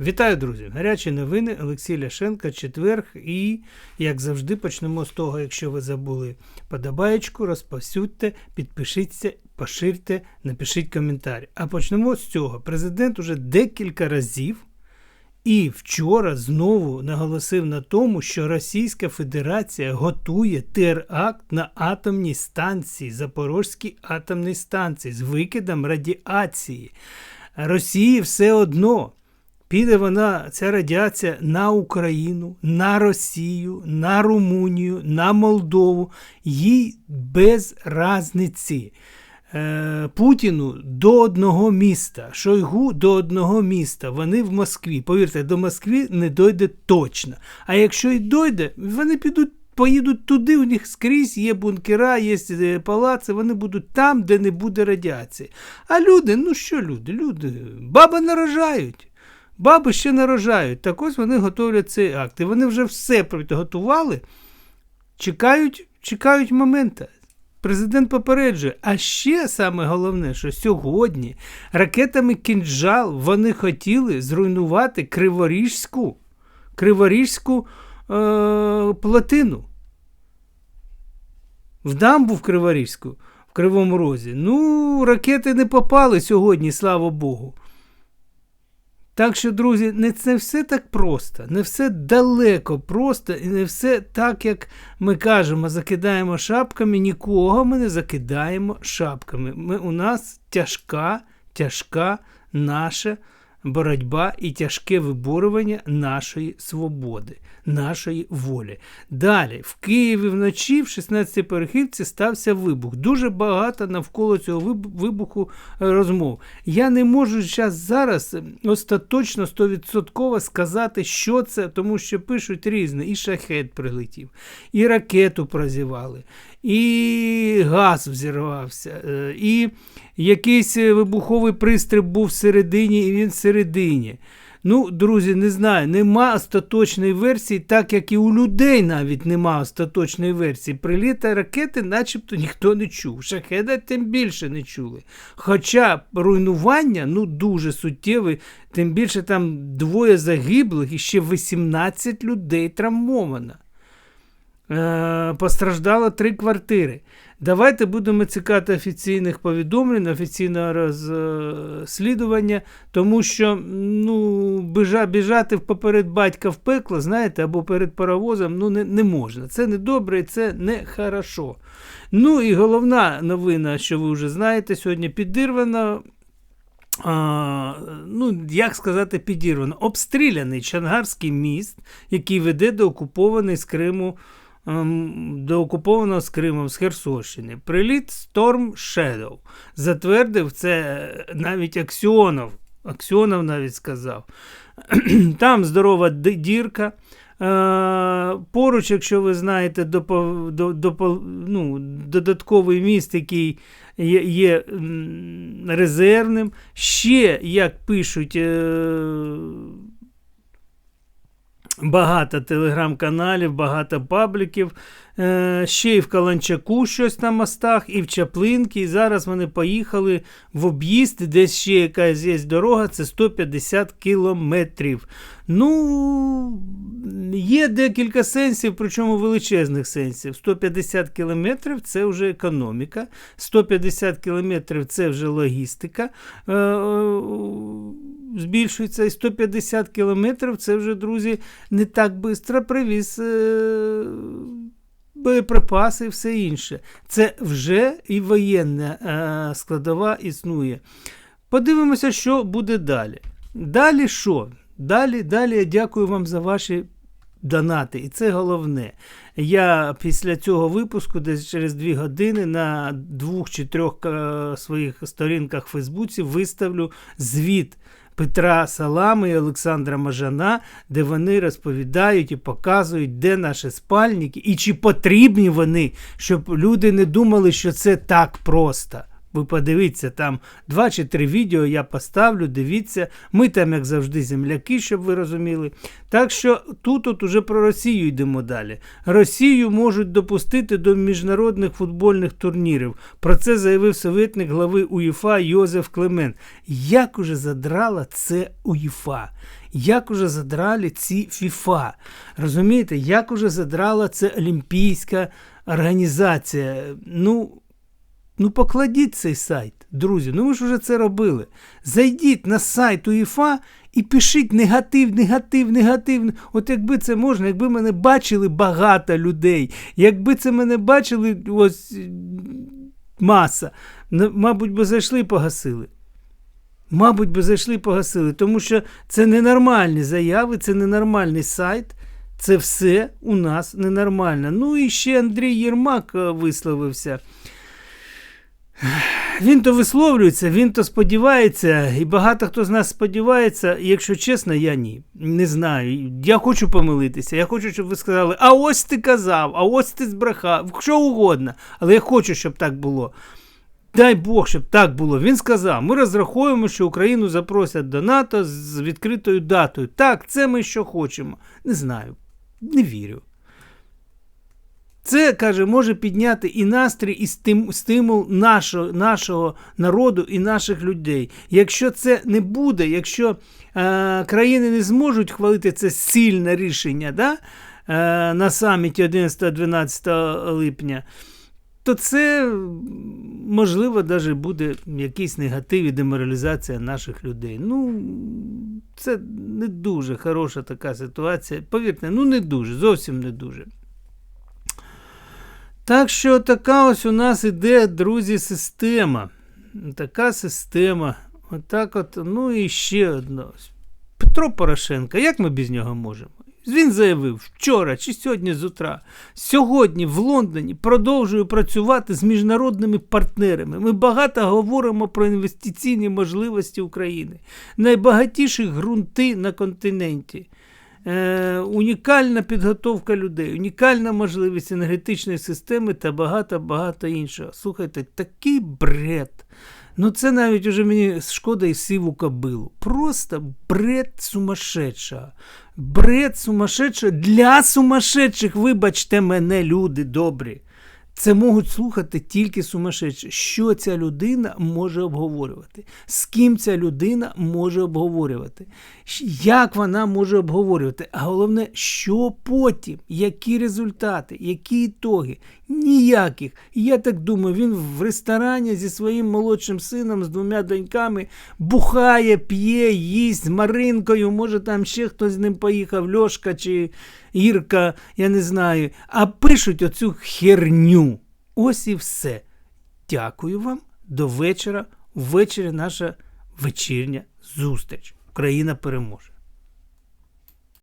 Вітаю, друзі! Гарячі новини Олексій Ляшенко, четверг. І, як завжди, почнемо з того, якщо ви забули подобаєчку, розповсюдьте, підпишіться, поширте, напишіть коментар. А почнемо з цього. Президент уже декілька разів і вчора знову наголосив на тому, що Російська Федерація готує теракт на атомній станції, Запорозькій атомній станції з викидом радіації. Росії все одно. Піде вона, ця радіація на Україну, на Росію, на Румунію, на Молдову. Їй без разниці. Е, Путіну до одного міста, Шойгу до одного міста. Вони в Москві. Повірте, до Москви не дойде точно. А якщо й дойде, вони підуть. Поїдуть туди, у них скрізь є бункера, є е, палаци, вони будуть там, де не буде радіації. А люди, ну що люди? Люди, баби нарожають. Баби ще нарожають. Так ось вони готовлять цей акт. І вони вже все підготували, чекають, чекають момента. Президент попереджує. А ще саме головне, що сьогодні ракетами кінжал вони хотіли зруйнувати Криворіжську Криворіжську е, плотину. В дамбу в Криворіжську, в Кривому Розі. Ну, ракети не попали сьогодні, слава Богу. Так що, друзі, не це все так просто, не все далеко просто, і не все так, як ми кажемо, закидаємо шапками, нікого ми не закидаємо шапками. Ми, У нас тяжка, тяжка наша боротьба і тяжке виборювання нашої свободи, нашої волі. Далі, в Києві вночі, в 16-й перехідці, стався вибух. Дуже багато навколо цього вибуху е, розмов. Я не можу зараз зараз остаточно 100% сказати, що це, тому що пишуть різне. І шахет прилетів, і ракету прозівали, і газ взірвався, е, і якийсь вибуховий пристрій був всередині, і він всередині. Ну, друзі, не знаю, нема остаточної версії, так як і у людей навіть нема остаточної версії. Приліта ракети начебто ніхто не чув. Шахеда тим більше не чули. Хоча руйнування ну, дуже суттєве, тим більше там двоє загиблих і ще 18 людей травмовано. Е, Постраждало три квартири. Давайте будемо цікати офіційних повідомлень, офіційного розслідування, тому що ну, біжа, біжати поперед батька в пекло, знаєте, або перед паровозом ну, не не можна. Це не добре і це не хорошо. Ну і головна новина, що ви вже знаєте, сьогодні підірвано. А, ну, Як сказати, підірвано, обстріляний Чангарський міст, який веде до окупованої з Криму. Ем, до окупованого з Кримом з Херсонщини. Приліт Storm Shadow. Затвердив це навіть Аксіонов. Аксіонов навіть сказав. Там здорова дірка. Е, поруч, якщо ви знаєте, до, до, до, ну, додатковий міст, який є є резервним. Ще, як пишуть е, Багато телеграм-каналів, багато пабліків. Е, ще й в Каланчаку щось на мостах, і в Чаплинки. І зараз вони поїхали в об'їзд, десь ще якась є дорога, це 150 кілометрів. Ну, є декілька сенсів, причому величезних сенсів. 150 кілометрів це вже економіка, 150 кілометрів це вже логістика. Е, е, збільшується і 150 кілометрів це вже, друзі, не так швидко привіз е, боєприпаси і все інше. Це вже і воєнна е, складова існує. Подивимося, що буде далі. Далі що? Далі, далі я дякую вам за ваші донати. І це головне. Я після цього випуску, десь через дві години, на двох чи трьох е, своїх сторінках в Фейсбуці виставлю звіт Петра Салами і Олександра Мажана, де вони розповідають і показують, де наші спальники, і чи потрібні вони, щоб люди не думали, що це так просто. Ви подивіться, там два чи три відео я поставлю, дивіться. Ми там, як завжди, земляки, щоб ви розуміли. Так що тут от уже про Росію йдемо далі. Росію можуть допустити до міжнародних футбольних турнірів. Про це заявив советник глави УЄФА Йозеф Клемент. Як уже задрала це УЄФА? Як уже задрали ці ФІФА? Розумієте, як уже задрала це Олімпійська організація? Ну, ну покладіть цей сайт, друзі. Ну ви ж вже це робили. Зайдіть на сайт УЄФА і пишіть негатив, негатив, негатив. От якби це можна, якби мене бачили багато людей, якби це мене бачили ось маса, мабуть, би зайшли і погасили. Мабуть, би зайшли і погасили, тому що це ненормальні заяви, це ненормальний сайт. Це все у нас ненормально. Ну і ще Андрій Єрмак е, висловився. Він то висловлюється, він то сподівається, і багато хто з нас сподівається, якщо чесно, я ні. Не знаю. Я хочу помилитися. Я хочу, щоб ви сказали, а ось ти казав, а ось ти збрехав, що угодно. Але я хочу, щоб так було. Дай Бог, щоб так було. Він сказав: ми розраховуємо, що Україну запросять до НАТО з відкритою датою. Так, це ми що хочемо. Не знаю, не вірю. Це, каже, може підняти і настрій, і стим, стимул нашого нашого народу і наших людей. Якщо це не буде, якщо е, країни не зможуть хвалити це сильне рішення да, е, на саміті 11-12 липня, то це, можливо, навіть буде якийсь негатив і деморалізація наших людей. Ну, це не дуже хороша така ситуація. Повірте, ну не дуже, зовсім не дуже. Так що така ось у нас іде, друзі, система. Така система. Отак от, ну і ще одна. Петро Порошенко, як ми без нього можемо? Він заявив вчора чи сьогодні з утра. Сьогодні в Лондоні продовжую працювати з міжнародними партнерами. Ми багато говоримо про інвестиційні можливості України, найбагатіші ґрунти на континенті. Унікальна підготовка людей, унікальна можливість енергетичної системи та багато-багато іншого. Слухайте, такий бред. Ну, це навіть уже мені шкода і сиву кобилу. Просто бред сумасшедша. Бред сумасшедша для сумасшедших, вибачте мене, люди добрі. Це можуть слухати тільки сумасшедші. Що ця людина може обговорювати? З ким ця людина може обговорювати? Як вона може обговорювати? А головне, що потім? Які результати, які ітоги? Ніяких. Я так думаю, він в ресторані зі своїм молодшим сином, з двома доньками бухає, п'є, їсть з Маринкою, може там ще хтось з ним поїхав, Льошка чи Ірка, я не знаю. А пишуть оцю херню. Ось і все. Дякую вам. До вечора. Ввечері наша вечірня зустріч. Україна переможе.